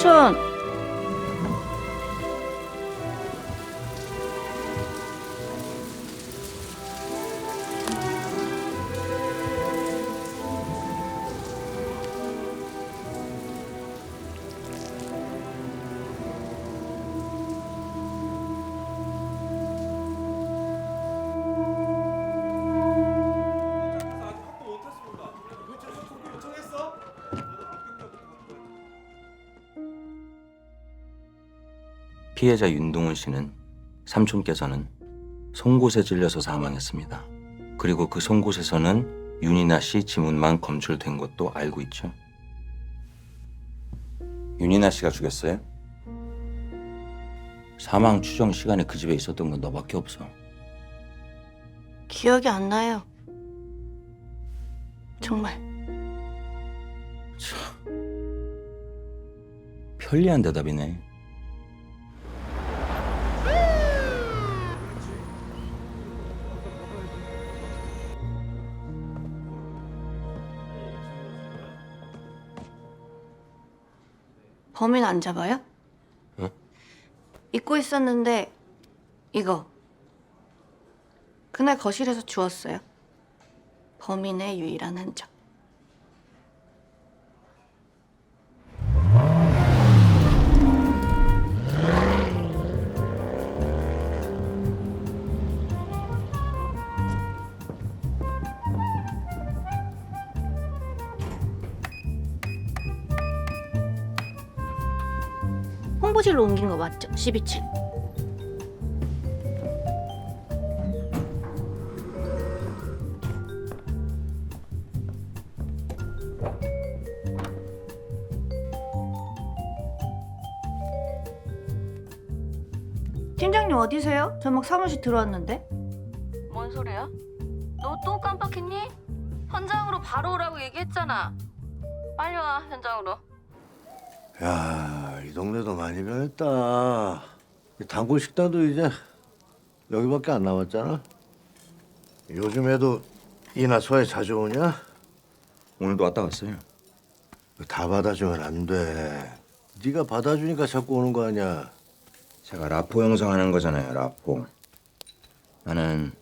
삼촌. 피해자 윤동훈 씨는 삼촌께서는 송곳에 찔려서 사망했습니다. 그리고 그 송곳에서는 윤이나 씨 지문만 검출된 것도 알고 있죠. 윤이나 씨가 죽였어요? 사망 추정 시간에 그 집에 있었던 건 너밖에 없어. 기억이 안 나요. 정말. 편리한 대답이네. 범인 안 잡아요? 응? 잊고 있었는데 이거 그날 거실에서 주웠어요. 범인의 유일한 흔적. 홍보실로 옮긴 거 맞죠? 12층. 팀장님 어디세요? 저 막 사무실 들어왔는데. 뭔 소리야? 너 또 깜빡했니? 현장으로 바로 오라고 얘기했잖아. 빨리 와 현장으로. 야, 이 동네도 많이 변했다. 이 단골 식당도 이제 여기밖에 안 남았잖아. 요즘에도 이나 소에 자주 오냐? 오늘도 왔다 갔어요. 다 받아주면 안 돼. 네가 받아주니까 자꾸 오는 거 아니야. 제가 라포 형성하는 거잖아요, 라포. 나는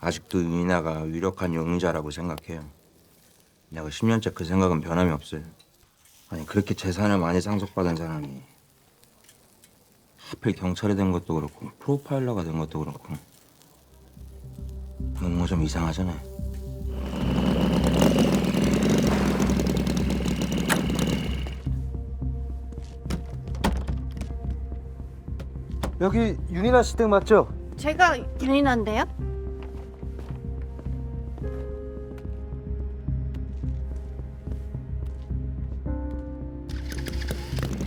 아직도 윤이나가 유력한 용의자라고 생각해요. 내가 10년째 그 생각은 변함이 없어요. 아니 그렇게 재산을 많이 상속받은 사람이 하필 경찰이 된 것도 그렇고 프로파일러가 된 것도 그렇고 뭔가 좀 이상하잖아요. 여기 윤이나 씨 댁 맞죠? 제가 윤인한데요?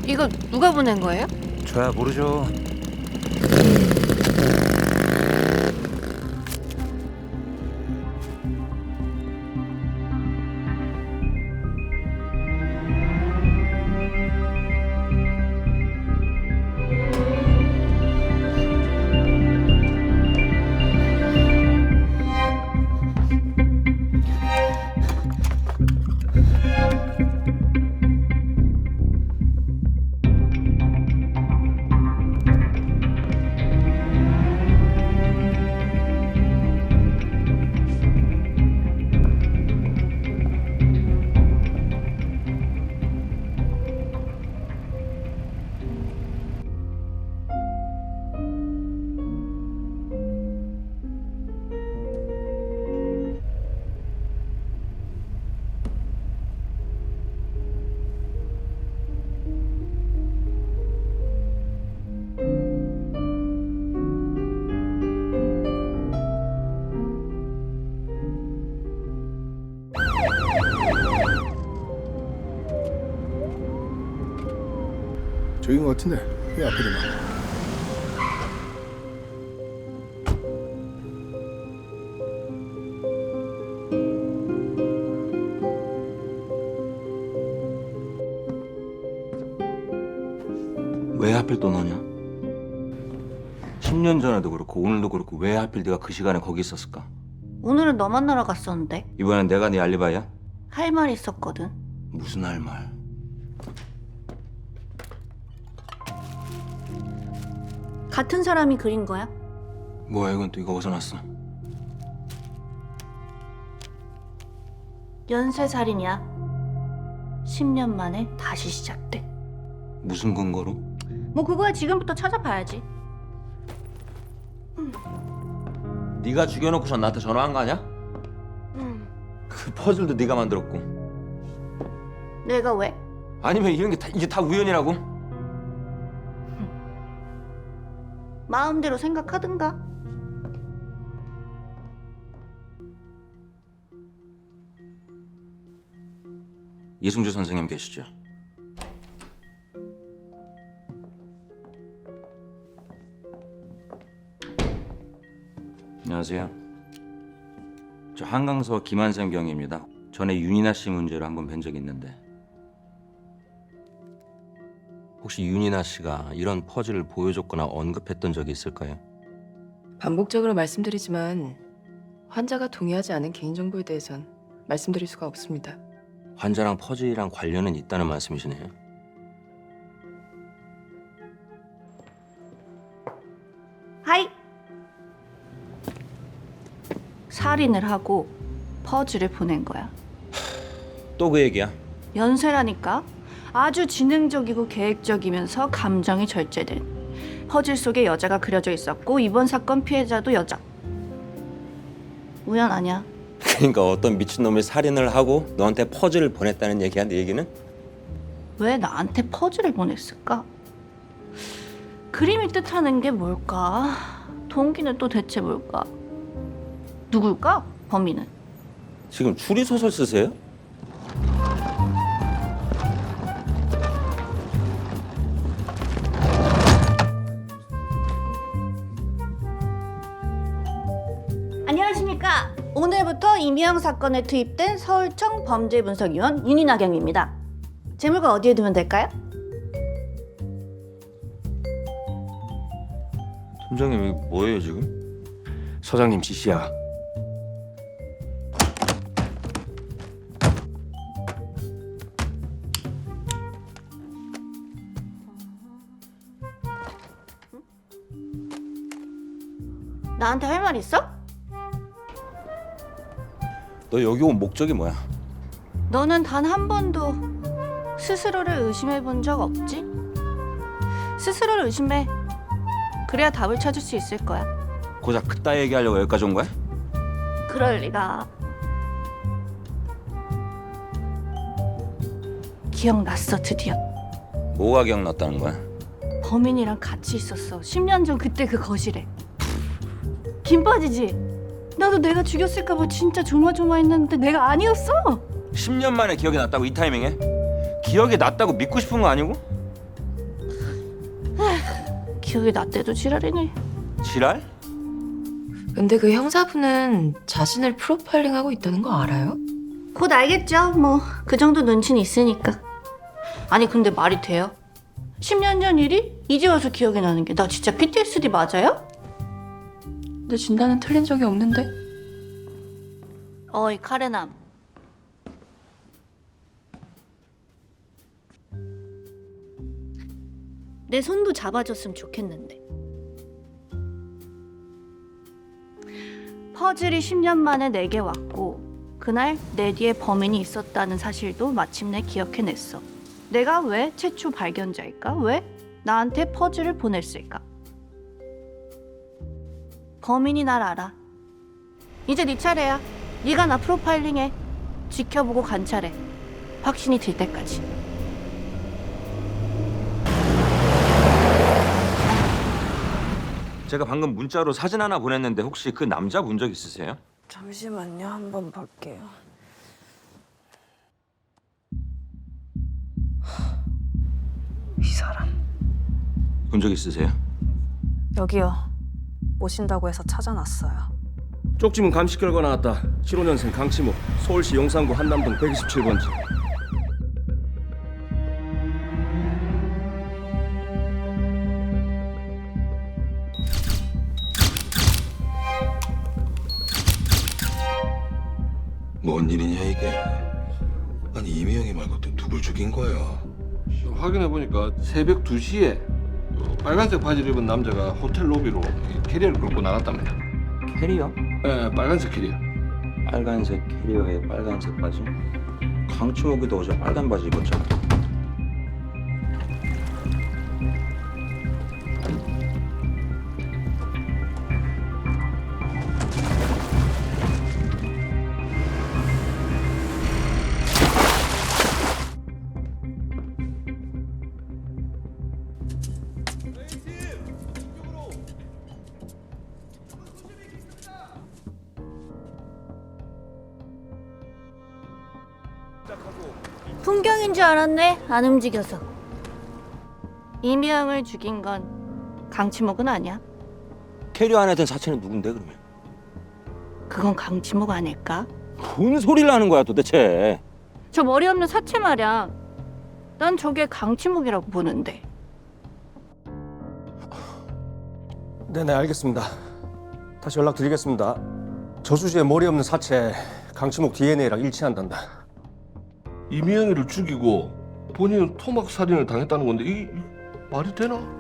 이거 누가 보낸 거예요? 저야 모르죠. 저긴 것 같은데 왜 앞에 나왜 하필 또 너냐? 10년 전에도 그렇고 오늘도 그렇고 왜 하필 네가 그 시간에 거기 있었을까? 오늘은 너 만나러 갔었는데 이번엔 내가 네 알리바이야? 할 말 있었거든. 무슨 할 말? 같은 사람이 그린 거야? 뭐야 이건 또 이거 어디서 났어? 연쇄살인이야. 10년 만에 다시 시작돼. 무슨 근거로? 뭐 그거야 지금부터 찾아봐야지. 네가 죽여놓고서 나한테 전화한 거 아니야? 음. 그 퍼즐도 네가 만들었고 내가 왜? 아니면 이런 게 다, 이게 다 우연이라고? 마음대로 생각하든가. 이승주 선생님 계시죠? 안녕하세요. 저 한강서 김한샘 경입니다. 전에 윤이나 씨 문제로 한 번 뵌 적이 있는데 혹시 윤이나 씨가 이런 퍼즐을 보여줬거나 언급했던 적이 있을까요? 반복적으로 말씀드리지만 환자가 동의하지 않은 개인정보에 대해선 말씀드릴 수가 없습니다. 환자랑 퍼즐이랑 관련은 있다는 말씀이시네요. 하이. 살인을 하고 퍼즐을 보낸 거야. 또 그 얘기야? 연쇄라니까. 아주 지능적이고 계획적이면서 감정이 절제된 퍼즐 속에 여자가 그려져 있었고 이번 사건 피해자도 여자. 우연 아니야. 그러니까 어떤 미친놈이 살인을 하고 너한테 퍼즐을 보냈다는 얘기야 내 얘기는? 왜 나한테 퍼즐을 보냈을까? 그림이 뜻하는 게 뭘까? 동기는 또 대체 뭘까? 누굴까? 범인은? 지금 추리소설 쓰세요? 이미영 사건에 투입된 서울청 범죄분석위원 윤희나경입니다. 제물과 어디에 두면 될까요? 팀장님 이거 뭐예요 지금? 서장님 지시야. 나한테 할 말 있어? 너 여기 온 목적이 뭐야? 너는 단 한 번도 스스로를 의심해 본 적 없지? 스스로를 의심해. 그래야 답을 찾을 수 있을 거야. 고작 그따 얘기하려고 여기까지 온 거야? 그럴 리가. 기억났어 드디어. 뭐가 기억났다는 거야? 범인이랑 같이 있었어. 10년 전 그때 그 거실에. 김 빠지지? 나도 내가 죽였을까봐 진짜 조마조마했는데 내가 아니었어. 10년 만에 기억이 났다고 이 타이밍에? 기억이 났다고 믿고 싶은 거 아니고? 기억이 났대도 지랄이네. 지랄? 근데 그 형사분은 자신을 프로파일링하고 있다는 거 알아요? 곧 알겠죠. 뭐 그 정도 눈치는 있으니까. 아니 근데 말이 돼요? 10년 전 일이 이제 와서 기억이 나는 게 나 진짜 PTSD 맞아요? 내 진단은 틀린 적이 없는데? 어이 카레남. 내 손도 잡아줬으면 좋겠는데. 퍼즐이 10년 만에 내게 왔고 그날 내 뒤에 범인이 있었다는 사실도 마침내 기억해냈어. 내가 왜 최초 발견자일까? 왜 나한테 퍼즐을 보냈을까? 범인이 날 알아. 이제 네 차례야. 네가 나 프로파일링해. 지켜보고 관찰해. 확신이 들 때까지. 제가 방금 문자로 사진 하나 보냈는데 혹시 그 남자 본 적 있으세요? 잠시만요. 한번 볼게요. 이 사람 본 적 있으세요? 여기요. 오신다고 해서 찾아놨어요. 쪽지문 감식 결과 나왔다. 75년생 강치무. 서울시 용산구 한남동 127번지. 뭔 일이냐 이게? 아니 이미영이 말고 또 누굴 죽인 거야? 확인해 보니까 새벽 2시에 그 빨간색 바지를 입은 남자가 호텔 로비로 이 캐리어를 끌고 나갔답니다. 캐리어? 예, 빨간색 캐리어. 빨간색 캐리어에 빨간색 바지? 강치목이도 어제 빨간 바지 입었잖아. 풍경인 줄 알았네. 안 움직여서. 이미영을 죽인 건 강치목은 아니야. 캐리어 안에 든 사체는 누군데 그러면? 그건 강치목 아닐까? 뭔 소리를 하는 거야 도대체? 저 머리 없는 사체 말이야. 난 저게 강치목이라고 보는데. 네네 알겠습니다. 다시 연락드리겠습니다. 저수지에 머리 없는 사체 강치목 DNA랑 일치한단다. 이미영이를 죽이고 본인은 토막 살인을 당했다는 건데 이, 이 말이 되나?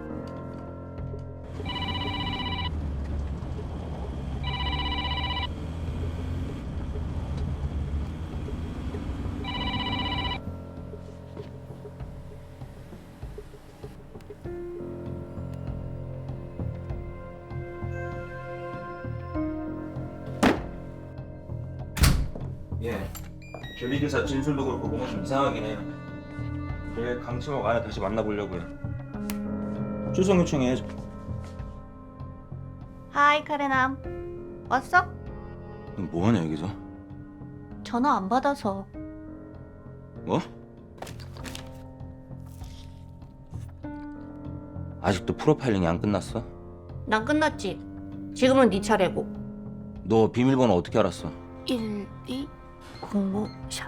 결의대사 진술도 그렇고 뭔가 좀 이상하긴 해요. 내일 강치목 안에 다시 만나보려고요. 주소 요청해. 하이 카레남. 왔어? 뭐하냐 여기서? 전화 안 받아서. 뭐? 아직도 프로파일링이 안 끝났어? 난 끝났지. 지금은 네 차례고. 너 비밀번호 어떻게 알았어? 1, 2, 05, 샵.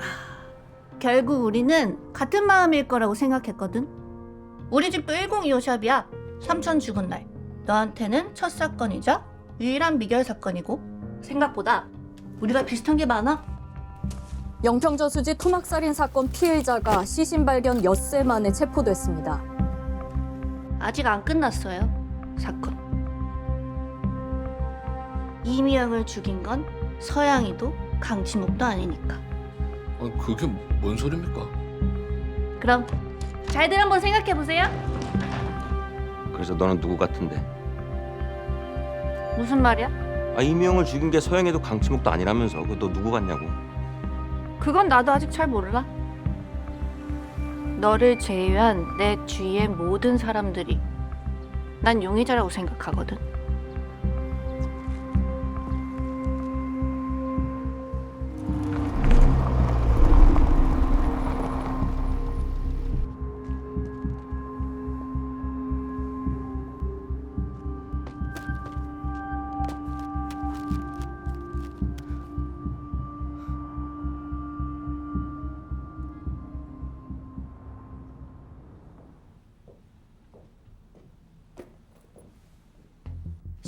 아, 결국 우리는 같은 마음일 거라고 생각했거든. 우리 집도 1025 샵이야. 삼촌 죽은 날. 너한테는 첫 사건이자 유일한 미결 사건이고 생각보다 우리가 비슷한 게 많아. 영평저수지 토막살인 사건 피해자가 시신 발견 엿새 만에 체포됐습니다. 아직 안 끝났어요. 사건. 이미영을 죽인 건 서양이도 강치목도 아니니까. 아, 그게 뭔 소리입니까? 그럼 잘들 한번 생각해 보세요. 그래서 너는 누구 같은데? 무슨 말이야? 아 이명을 죽인 게 서영이도 강치목도 아니라면서 그 너 누구 같냐고? 그건 나도 아직 잘 몰라. 너를 제외한 내 주위의 모든 사람들이 난 용의자라고 생각하거든.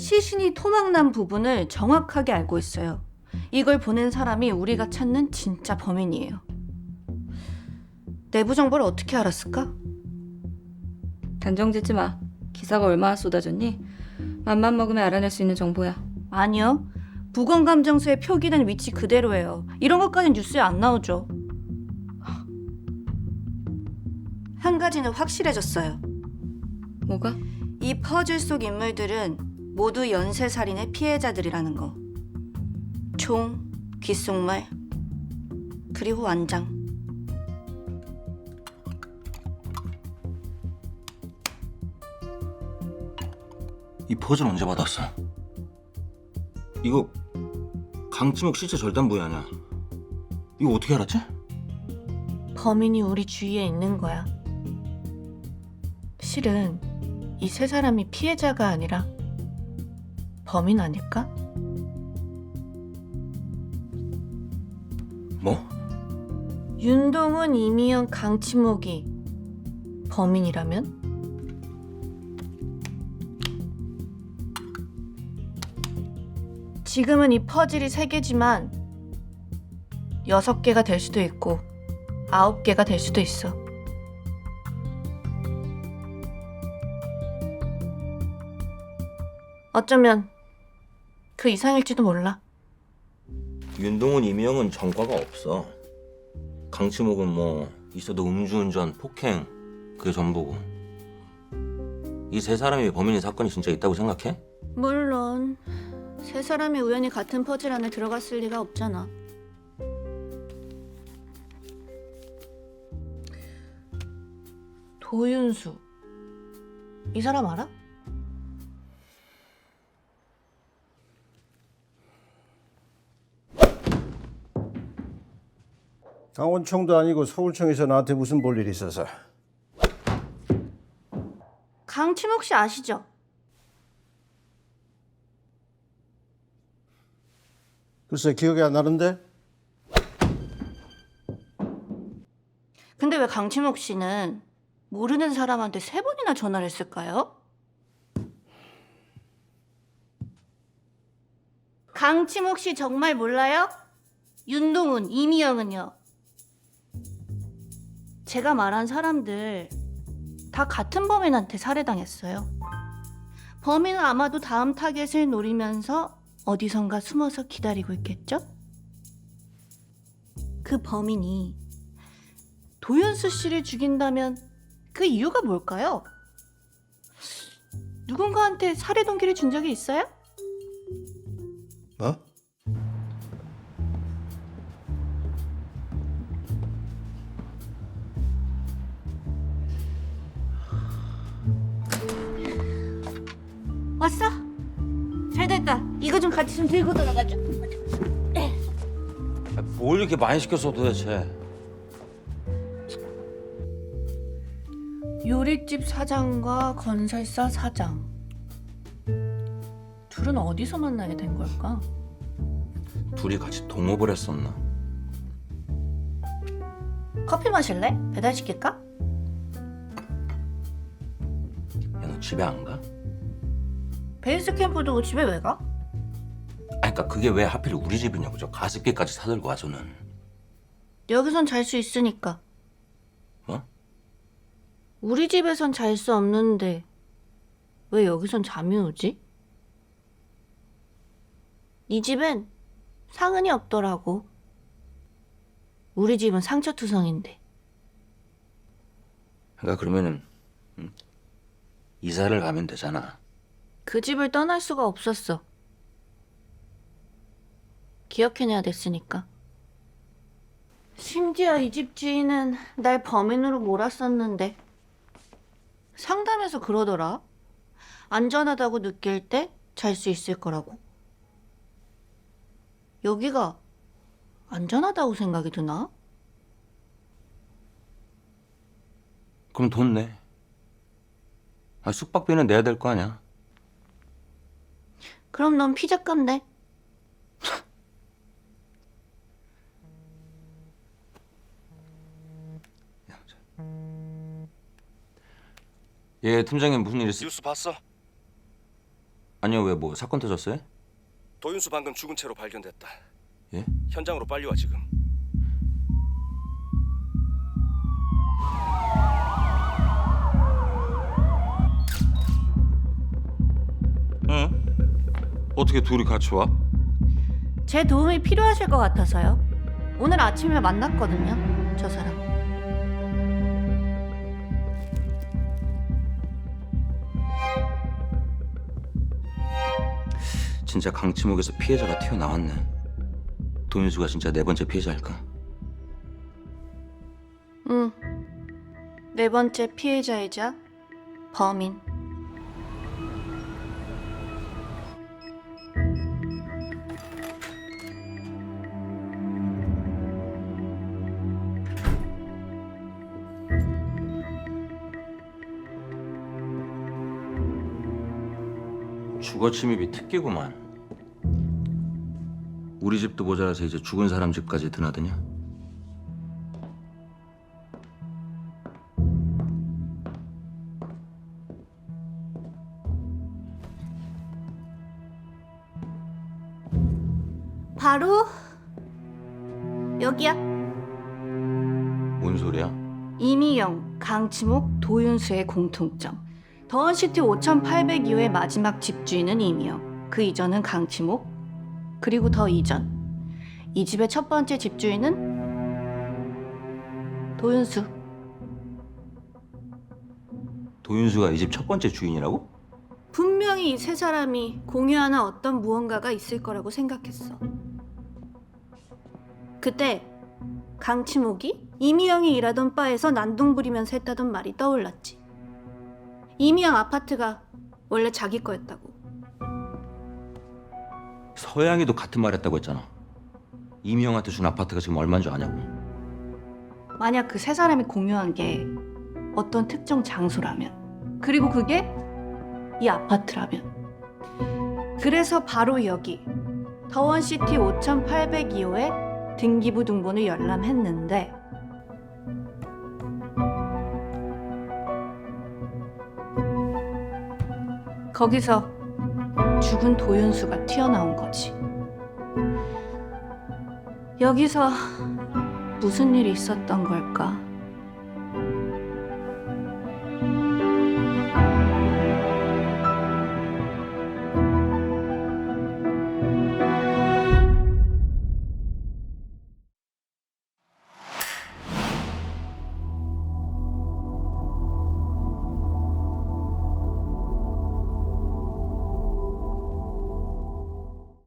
시신이 토막난 부분을 정확하게 알고 있어요. 이걸 보낸 사람이 우리가 찾는 진짜 범인이에요. 내부 정보를 어떻게 알았을까? 단정 짓지 마. 기사가 얼마나 쏟아졌니? 맘만 먹으면 알아낼 수 있는 정보야. 아니요. 부검감정서에 표기된 위치 그대로예요. 이런 것까지는 뉴스에 안 나오죠. 한 가지는 확실해졌어요. 뭐가? 이 퍼즐 속 인물들은 모두 연쇄살인의 피해자들이라는 거. 총, 귓속말, 그리고 완장. 이 퍼즐 언제 받았어? 이거 강치목 실제 절단 부위 아니야? 이거 어떻게 알았지? 범인이 우리 주위에 있는 거야. 실은 이 세 사람이 피해자가 아니라 범인 아닐까? 뭐? 윤동훈, 이미영, 강치목이 범인이라면? 지금은 이 퍼즐이 세 개지만 여섯 개가 될 수도 있고 아홉 개가 될 수도 있어. 어쩌면 그 이상일지도 몰라. 윤동훈, 이미영은 전과가 없어. 강치목은 뭐 있어도 음주운전, 폭행 그게 전부고. 이 세 사람이 범인인 사건이 진짜 있다고 생각해? 물론 세 사람이 우연히 같은 퍼즐 안에 들어갔을 리가 없잖아. 도윤수 이 사람 알아? 강원청도 아니고 서울청에서 나한테 무슨 볼 일이 있어서 강치목 씨 아시죠? 글쎄 기억이 안 나는데 근데 왜 강치목 씨는 모르는 사람한테 세 번이나 전화를 했을까요? 강치목 씨 정말 몰라요? 윤동훈, 이미영은요? 제가 말한 사람들 다 같은 범인한테 살해당했어요. 범인은 아마도 다음 타겟을 노리면서 어디선가 숨어서 기다리고 있겠죠? 그 범인이 도윤수 씨를 죽인다면 그 이유가 뭘까요? 누군가한테 살해 동기를 준 적이 있어요? 어? 왔어? 잘 됐다. 이거 좀 같이 좀 들고 들어가자. 아, 뭘 이렇게 많이 시켰어 도대체? 요리집 사장과 건설사 사장. 둘은 어디서 만나게 된 걸까? 둘이 같이 동업을 했었나? 커피 마실래? 배달시킬까? 야 너 집에 안 가? 베이스 캠프 두고 집에 왜 가? 아니 그니까 그게 왜 하필 우리 집이냐고 저 가습기까지 사들고 와서는 여기선 잘 수 있으니까. 뭐? 우리 집에선 잘 수 없는데 왜 여기선 잠이 오지? 이 집엔 상흔이 없더라고. 우리 집은 상처투성인데. 그러니까 그러면은 응? 이사를 가면 되잖아 그 집을 떠날 수가 없었어. 기억해내야 됐으니까. 심지어 이 집 주인은 날 범인으로 몰았었는데 상담에서 그러더라. 안전하다고 느낄 때 잘 수 있을 거라고. 여기가 안전하다고 생각이 드나? 그럼 돈 내. 아, 숙박비는 내야 될 거 아니야. 그럼 넌 피자값 내. 예, 팀장님 무슨 일 있어? 뉴스 봤어? 아니요, 왜 뭐 사건 터졌어요? 도윤수 방금 죽은 채로 발견됐다. 예? 현장으로 빨리 와 지금. 응? 어떻게 둘이 같이 와? 제 도움이 필요하실 것 같아서요. 오늘 아침에 만났거든요. 저 사람. 진짜 강치목에서 피해자가 튀어나왔네. 도윤수가 진짜 네 번째 피해자일까? 응. 네 번째 피해자이자 범인. 주거 침입이 특기구만. 우리 집도 모자라서 이제 죽은 사람 집까지 드나드냐? 바로 여기야. 뭔 소리야? 이미영, 강치목, 도윤수의 공통점. 더원시티 5802호의 마지막 집주인은 이미영, 그 이전은 강치목, 그리고 더 이전. 이 집의 첫 번째 집주인은 도윤수. 도윤수가 이 집 첫 번째 주인이라고? 분명히 이 세 사람이 공유하는 어떤 무언가가 있을 거라고 생각했어. 그때 강치목이 이미영이 일하던 바에서 난동 부리면서 했다던 말이 떠올랐지. 이미영 아파트가 원래 자기 거였다고. 서양이도 같은 말 했다고 했잖아. 이미영한테 준 아파트가 지금 얼마인 줄 아냐고. 만약 그 세 사람이 공유한 게 어떤 특정 장소라면, 그리고 그게 이 아파트라면. 그래서 바로 여기 더원시티 5802호에 등기부 등본을 열람했는데 거기서 죽은 도윤수가 튀어나온 거지. 여기서 무슨 일이 있었던 걸까?